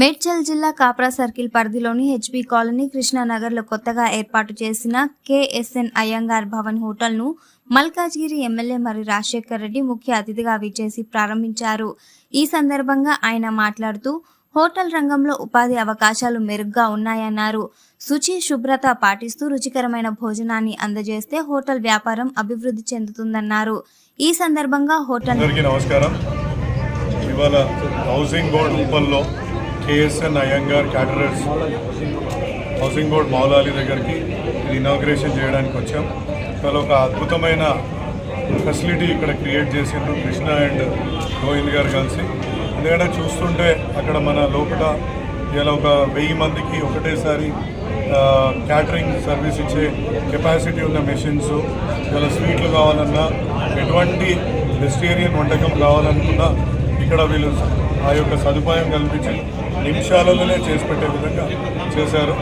మేడ్చల్ జిల్లా కాప్రా సర్కిల్ పరిధిలోని HP colony కృష్ణానగర్లో కొత్తగా ఏర్పాటు చేసిన కేఎస్ఎన్ అయ్యంగార్ భవన్ హోటల్ను మల్కాజ్గిరి ఎమ్మెల్యే మరి రాజశేఖర్ రెడ్డి ముఖ్య అతిథిగా విచ్చేసి ప్రారంభించారు. ఈ సందర్భంగా ఆయన మాట్లాడుతూ హోటల్ రంగంలో ఉపాధి అవకాశాలు మెరుగ్గా ఉన్నాయన్నారు. శుచి శుభ్రత పాటిస్తూ రుచికరమైన భోజనాన్ని అందజేస్తే హోటల్ వ్యాపారం అభివృద్ధి చెందుతుందన్నారు. ఈ సందర్భంగా హోటల్ నమస్కారం. ఇవాళ housing board ఉప్పల్లో KSN Iyengar caterers housing board Moulali దగ్గరికి ఇది ఇనాగ్రేషన్ చేయడానికి వచ్చాం. చాలా ఒక అద్భుతమైన ఫెసిలిటీ ఇక్కడ క్రియేట్ చేసిండ్రు కృష్ణ అండ్ గోవింద్ గారు కలిసి. ఎందుకంటే చూస్తుంటే అక్కడ మన లోపల ఇలా ఒక వెయ్యి మందికి ఒకటేసారి క్యాటరింగ్ సర్వీస్ ఇచ్చే కెపాసిటీ ఉన్న మెషిన్స్ ఇలా స్వీట్లు కావాలన్నా ఎటువంటి వెజిటేరియన్ వంటకం కావాలనుకున్నా ఇక్కడ వీళ్ళు ఆ యొక్క సదుపాయం కల్పించి నిమిషాలలోనే చేసి పెట్టే విధంగా చేశారు.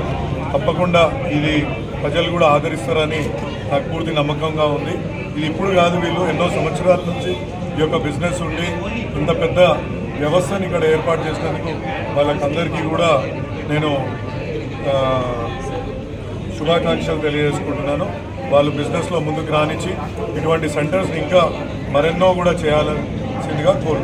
తప్పకుండా ఇది ప్రజలు కూడా ఆదరిస్తారని నాకు పూర్తి నమ్మకంగా ఉంది. ఇది ఇప్పుడు కాదు వీళ్ళు ఎన్నో సంవత్సరాల నుంచి ఈ యొక్క బిజినెస్ ఉండి ఇంత పెద్ద వ్యవస్థని ఇక్కడ ఏర్పాటు చేసినందుకు వాళ్ళకందరికీ కూడా నేను శుభాకాంక్షలు తెలియజేసుకుంటున్నాను. వాళ్ళు బిజినెస్లో ముందుకు రానిచ్చి ఇటువంటి సెంటర్స్ ఇంకా మరెన్నో కూడా చేయాల్సిందిగా కోరుకుంటున్నాను.